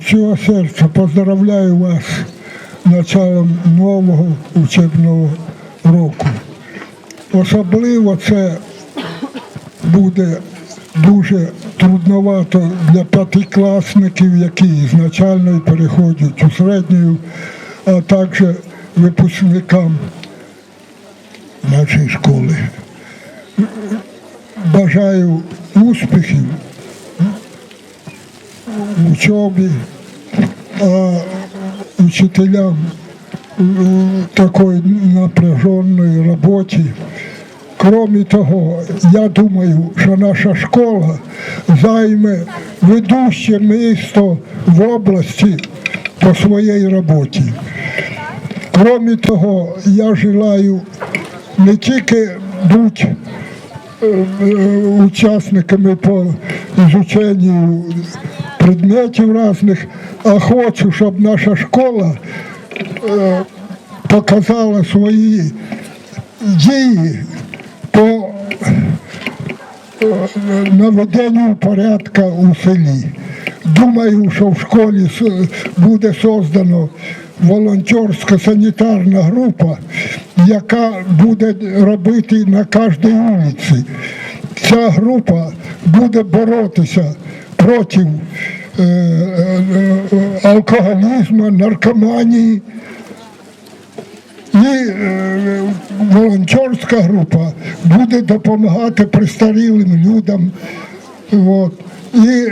від всього серця поздравляю вас началом нового учебного року. Особливо це буде дуже трудновато для п'ятикласників, які з начальної переходять у середню, а також випускникам нашої школи. Бажаю успіхів в учебі, а учителям в такої напряженної роботі. Кроме того, я думаю, що наша школа займе ведуще місто в області по своїй роботі. Кроме того, я желаю не тільки бути е, учасниками по изучению предметів різних, а хочу, щоб наша школа е, показала свої дії по е, наведенню порядка у селі. Думаю, що в школі буде создано волонтерська санітарна група, яка буде робити на кожній вулиці. Ця група буде боротися проти е, е, алкоголізму, наркоманії. І е, волонтерська група буде допомагати престарілим людям. От. І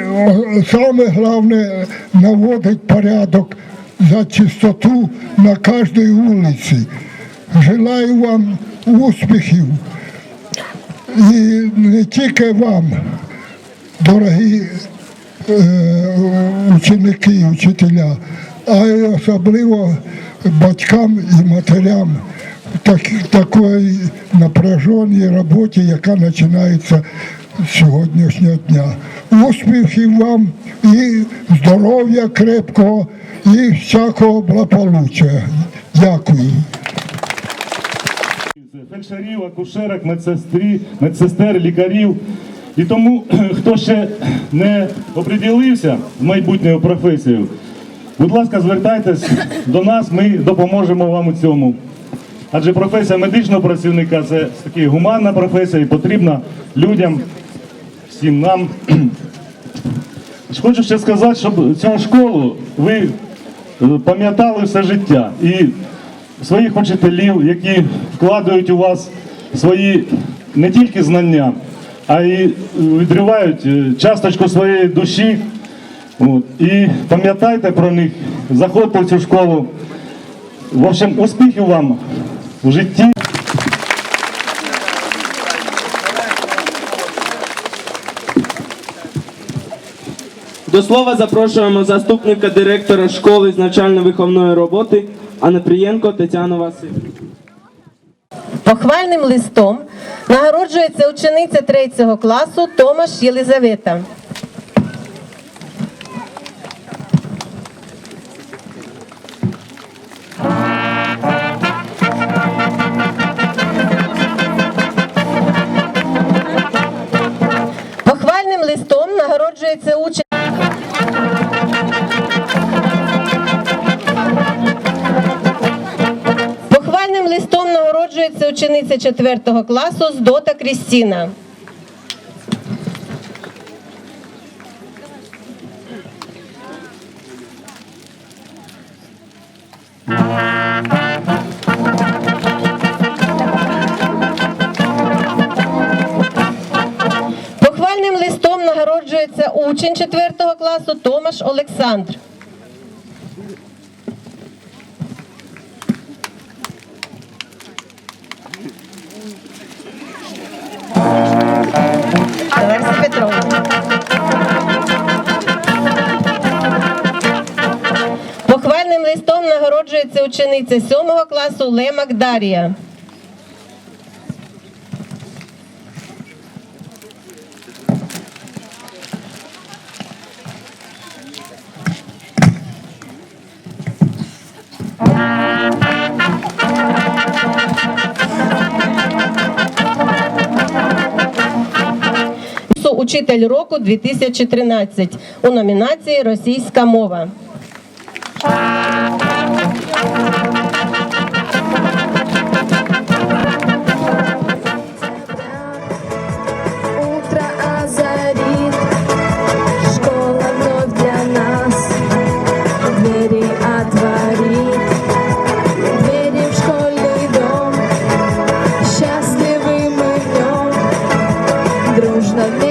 саме головне наводить порядок за чистоту на кожній вулиці. Желаю вам успіхів і не тільки вам, дорогі ученики і учителя, а й особливо батькам і матерям так, такої напряженій роботі, яка починається з сьогоднішнього дня. Успіхів вам і здоров'я крепкого, і всякого благополуччя. Дякую. фельдшерів, акушерок, медсестрі, медсестер, лікарів. І тому, хто ще не оприділився з майбутньою професією, будь ласка, звертайтесь до нас, ми допоможемо вам у цьому. Адже професія медичного працівника це таки гуманна професія і потрібна людям, всім нам. Хочу ще сказати, щоб цю школу ви е, пам'ятали все життя. І своїх учителів, які вкладають у вас свої не тільки знання, а й відривають е, часточку своєї душі. От. І пам'ятайте про них, заходьте в цю школу. В общем, успіхів вам в житті. До слова запрошуємо заступника директора школи з навчально-виховної роботи Анапрієнко Тетяну Васильівну. Похвальним листом нагороджується учениця 3 класу Томаш Єлизавета. 4 класу Здота Крістіна. Похвальним листом нагороджується учень 4 класу Томаш Олександр. Учениця 7 класу Лемак Дар'я. Учитель року 2013 у номінації Російська мова. donde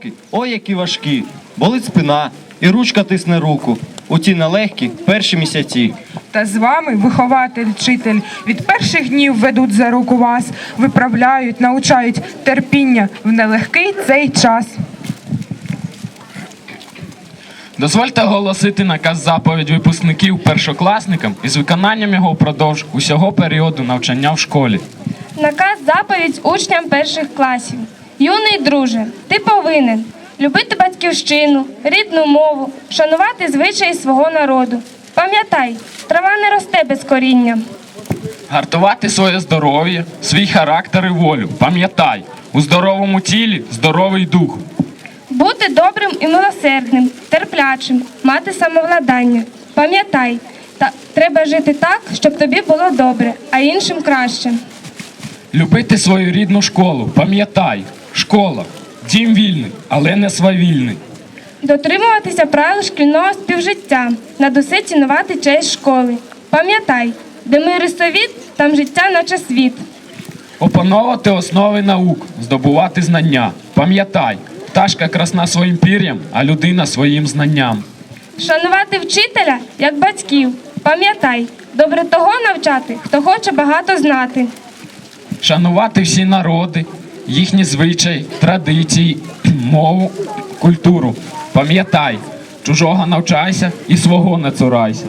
кроки, ой, які важкі. Болить спина, і ручка тисне руку. У ті нелегкі перші місяці. Та з вами, вихователь, вчитель, від перших днів ведуть за руку вас, виправляють, научають терпіння в нелегкий цей час. Дозвольте оголосити наказ заповідь випускників першокласникам із виконанням його впродовж усього періоду навчання в школі. Наказ заповідь учням перших класів. Юний друже, ти повинен любити батьківщину, рідну мову, шанувати звичаї свого народу. Пам'ятай, трава не росте без коріння. Гартувати своє здоров'я, свій характер і волю. Пам'ятай, у здоровому тілі здоровий дух. Бути добрим і милосердним, терплячим, мати самовладання. Пам'ятай, та треба жити так, щоб тобі було добре, а іншим краще. Любити свою рідну школу. Пам'ятай, школа, дім вільний, але не свавільний. Дотримуватися правил шкільного співжиття, над усе цінувати честь школи. Пам'ятай, де мир і совіт, там життя наче світ. Опановувати основи наук, здобувати знання. Пам'ятай, пташка красна своїм пір'ям, а людина своїм знанням. Шанувати вчителя як батьків. Пам'ятай, добре того навчати, хто хоче багато знати. Шанувати всі народи, їхні звичаї, традиції, мову, культуру. Пам'ятай, чужого навчайся і свого не цурайся.